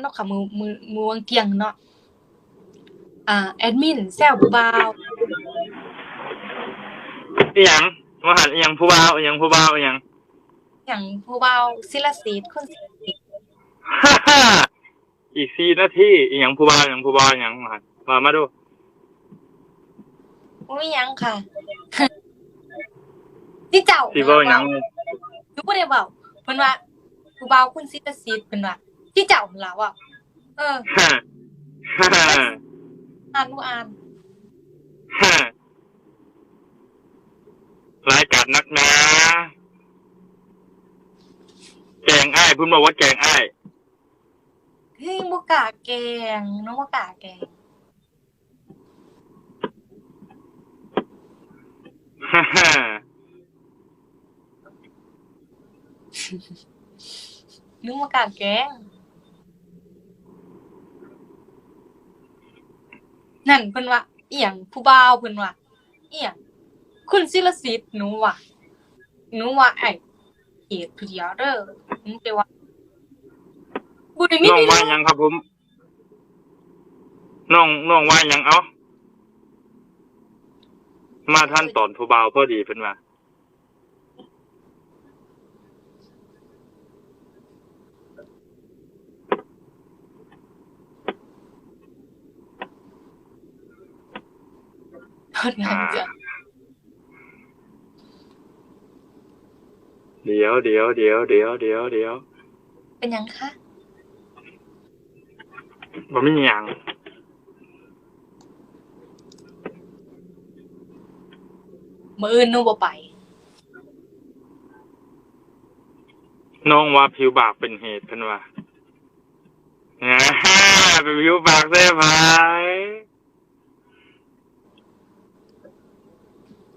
เนาะค่ะมือมือมือวางเตียงเนาะอ่าแอดมินแซวผู้บ่าวอีหยังว่าหันอีหยังผู้บ่าวอีหยังผู้บ่าวอีหยังอย่างผู้บ่าวศิลศิษย์คนศิลศิษย์ฮ่าฮ่าอีกสี่นาทีอีหยังผู้บ่าวอีหยังผู้บ่าวอีหยังว่าหันมามาดูบ่มีหยังค่ะที่เจ้าสิบ่หยัง หนูบ่ได้เว้าเพิ่นว่าผู้บ่าวคนศิลศิษย์เพิ่นว่า ที่เจ้าหั่นล่ะว่าเออฮ่าฮ่าฮ่าอ่านบ่อ่านฮ่ารายการนักหนาแกงอ้ายเพิ่นบอกว่าแกงอ้ายเฮ้ยบ่กล้าแกล้งน้องบ่กล้าแกล้งฮ่าฮ่าหนูบ่กล้าแกล้ง นั่นเพิ่นว่าอีหยังผู้บ่าวเพิ่นว่าอีหยังคุณศิลศิษย์หนูว่าหนูว่าไอ้เกียรติผู้เดียวเด้อหนูแต่ว่าบ่ได้มีน้องพิว่ารุธหยังครับผมน้องน้องว่าหยังเอามาท่านตอนผู้บ่าวพอดีเพิ่นว่า เพิ่นว่าจ้ะเดี๋ยวเดี๋ยวเดี๋ยวเดี๋ยวเดี๋ยวเดี๋ยวเป็นหยังคะบ่มีหยังมื้ออื่นหนูบ่ไปน้องว่าผิวบากเป็นเหตุเพิ่นว่าอ่าฮ่าเป็นผิวบากเด้พาย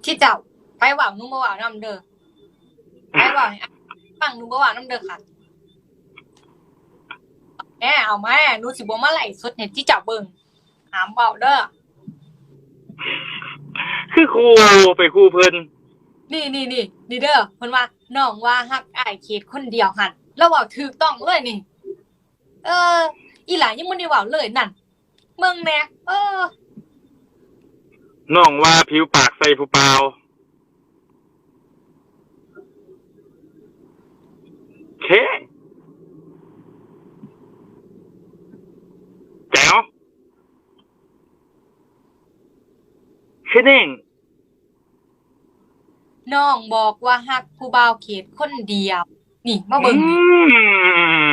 ที่เจ้าไปเว่าหนูบ่เว่านำเด้อไปเว่าให้อะฟังหนูบ่เว่านำเด้อค่ะแม่เอาแม่หนูสิบ่มาไล่สดให้ที่เจ้าเบิ่งหามเว้าเด้อคือครูไปครูเพิ่นนี่นี่นี่นี่เด้อเพิ่นว่าน้องว่าฮักอ้ายเขตคนเดียวหั่นแล้วเว้าถูกต้องเลยนี่ เออ อีหลายังบ่ได้เว้าเลยนั่นเบิ่งแหน่เออ น้องว่าผิวปากใส่ผู้เปล่าเคแจ๋วคือเน่งน้องบอกว่าฮักผู้บ่าวเขตคนเดียว นี่มาเบิ่งนี่อืม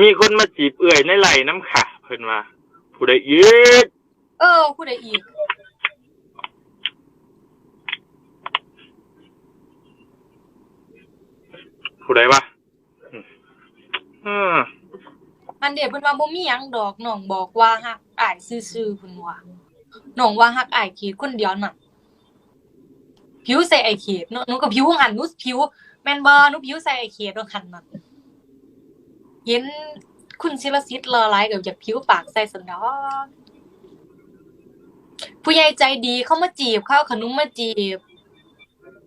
มีคนมาจีบเอื่อยในไหลน้ำขาเพิ่นว่าผู้ใดยืดเออผู้ใดอีกผู้ใดวะอืมอันเดียเพิ่นว่าบ่มีหยังดอกน้องบอกว่าฮักอ้ายซื่อๆเพิ่นว่าน้องว่าฮักอ้ายเขตคนเดียวน่ะผิวใส่ไอ้เขตเนาะหนูก็ผิวหันหนูผิวแม่นบ่หนูผิวใส่ไอ้เขตว่าคันน่ะ เห็นคุณศิลศิษย์รอหลายก็อยากผิวปากใส่สันดอผู้ใหญ่ใจดีเข้ามาจีบเขาเอาขนมมาจีบ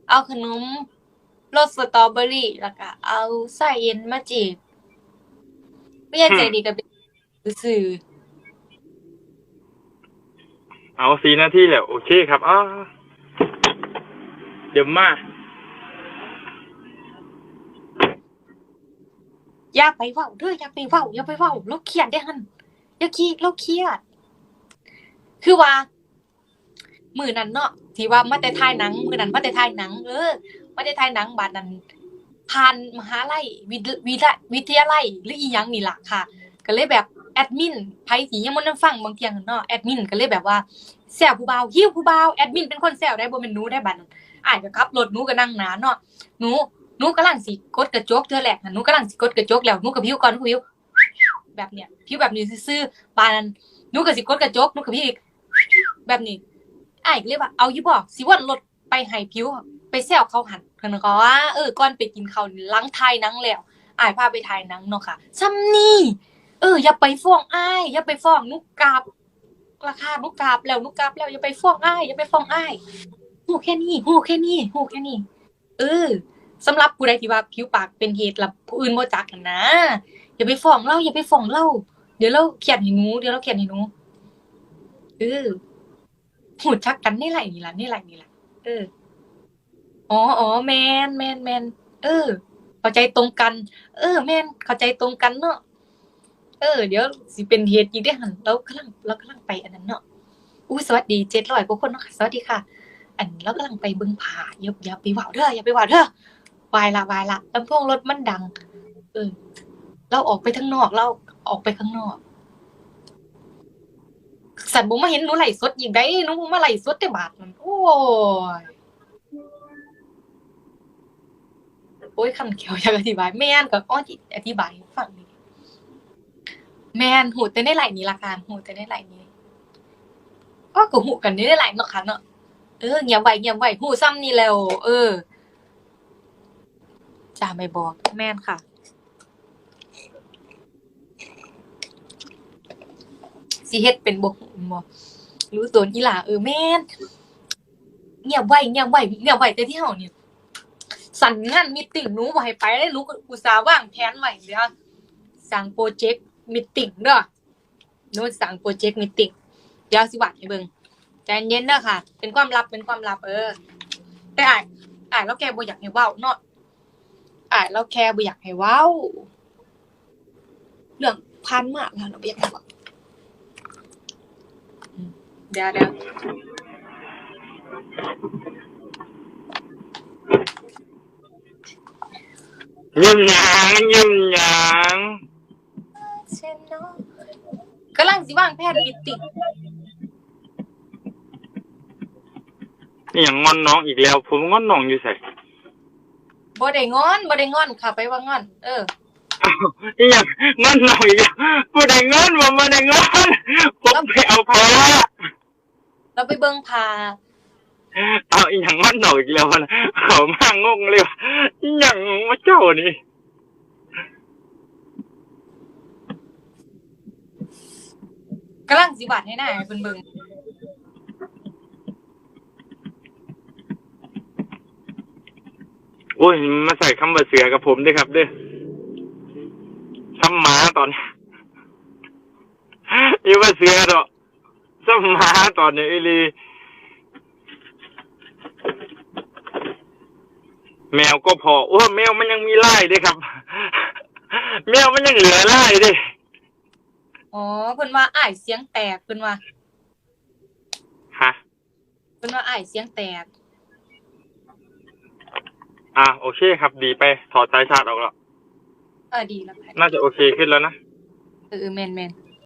เอาขนมรสสตรอเบอรี่แล้วก็เอาไส้เย็นมาจีบผู้ใหญ่ใจดีก็เป็นซื่อเอาสีนาที่แหล้วโอเคครับอ้าเดี๋ยวมา อย่าไปเว้าเด้ออย่าไปเว้าอย่าไปเว้าเราเครียดได้หันอย่าคิดเราเครียด คือว่ามือนั้นเนาะที่ว่ามาแต่ถ่ายหนังมือนั้นมาแต่ถ่ายหนัง เออมาแต่ถ่ายหนังบาดนั้นผ่านมหาลัยวิทยวิวิทยาลัยหรืออีหยังนี่ล่ะค่ะ ก็เลยแบบแอดมินไผสิยังบ่ได้ฟังบางเที่ยเนาะแอดมินก็เลยแบบว่าแซวผู้บ่าวฮิ้วผู้บ่าวแอดมินเป็นคนแซวได้บ่แม่นหนูได้บัดนั้นอ้ายก็ขับรถหนูก็นั่งหนาเนาะหนู หนูกำลังสิกดกระจกเทื่อแรกน่ะหนูกำลังสิกดกระจกแล้วหนูก็พิวก่อนหนูก็พิวแบบเนี้ยพิวแบบนี้ซื่อปานหนูก็สิกดกระจกหนูก็พิวอีกแบบนี้ไอ้ายก็เลยว่าเอายู่บ่สิวนรถไปให้พิวไปแซวเขาหันเพิ่นก็ว่าเออก่อนไปกินเขาวนี่หลังถ่ายนังแล้วไอ้าพาไปถ่ายนังเนาะค่ะซ้ำนี่เออ อย่าไปฟ้องไอ้อย่าไปฟ้องนุกกาบราคานุกกาบแล้วนุกกาบแล้วอย่าไปฟ้องไอ้อย่าไปฟ้องไอ้หูแค่นี้หูแค่นี้หูแค่นี้เออ สำหรับผู้ใดที่ว่าผิวปากเป็นเหตุแล้วผู้อื่นบ่จักนะอย่าไปฟ้องเราอย่าไปฟ้องเราเดี๋ยวเราเขียนให้หนูเดี๋ยวเราเขียนให้หนูเออหูจักกันนี่แหละนี่ละนี่แหละนี่ละเอออ๋ออ๋อแมนแมนแมนเออ เข้าใจตรงกัน เออ แมนเข้าใจตรงกันเนาะเออ เดี๋ยวสิเป็นเหตุอีกได้หันเรากำลังเรากำลังไปอันนั้นเนาะอู้สวัสดีเจ็ดร้อยกว่าคนเนาะค่ะสวัสดีค่ะ อันเรากำลังไปเบิ่งผาอย่าอย่าไปว่าเด้ออย่าไปว่าเด้อ วายละวายละแลำโพงรถมันดัง เออ เราออกไปข้างนอกเราออกไปข้างนอก สันบุมาเห็นหนูไหลสดยิงได้หนูบ่มาไหลสดแต่บาทมันโอ้ยโอ้ยคำเขียวอยากอธิบาย แม่นกับอ้ออธิบายฟังนี่แม่นหูแต่ในไหลนี้ละกันหูแต่ในไหลนี้ก็ก็หูกันในไหลเนาะค่ะเนาะเออเงียบไว้เงียบไว้หูซ้ำนี่แล้ว เออ จ้าไม่บอกแม่นค่ะ สิเฮ็ดเป็นบ่บ่รู้ตัวอีหล่าเออแม่นเงียบไว้เงียบไว้เงียบไว้แต่ที่เฮานี่สั่นงานมีตติ้งหนูบ่ให้ไปเลยหนูก็อุตส่าห์วางแผนไว้เดี๋ยวสั่งโปรเจกต์มีตติ้งเด้อหนูสั่งโปรเจกต์มีตติ้งเดี๋ยวสิวัดให้เบิ่งใจเย็นเด้อค่ะ เป็นความลับเป็นความลับเออ แต่อ้ายอ้ายแล้วแกบ่อยากให้เว้าเนาะ อ้ายแล้วแค่บ่อยากให้เว้าเรื่องพันมากแล้วเราบ่อยากให้เว้าเดี๋ยวเดี๋ยวยิ้มหยางยิ้มหยางเช่นเนาะกำลังสิวางแผนมิตินี่อย่างงอนน้องอีกแล้ว ผมงอนน้องอยู่ใส่ บ่ได้งอนบ่ได้งอนค่ะ ไปว่างอน เออนี่อย่างงอนน้องอีกแล้วผู้ใดงอนผมมาได้งอนผมไปเอาพาเราไปเบิ่งพาเอาอีหยังงอนน้องอีกแล้วนะเขามางงเลยว่าอีหยังมาเจ้านี่กำลังสิวาดให้หน้าให้เพิ่นเบิ่ง โอ้ยมาใส่คำว่าเสือกับผมด้วยครับเด้อซ้ำหมาตอนนี้อย่าว่าเสือดอกซ้ำหมาตอนนี้อีหลีแมวก็พอโอ้แมวมันยังมีไล่ด้วยครับ แมวมันยังเหลือไล่ด้วยอ๋อเพิ่นว่าอ้ายเสียงแตกเพิ่นว่าฮะเพิ่นว่าอ้ายเสียงแตก อ่าโอเคครับ ดีไปถอดสายชาร์จออกแล้ว เออดีแล้วค่ะน่าจะโอเคขึ้นแล้วนะ เออแม่นๆ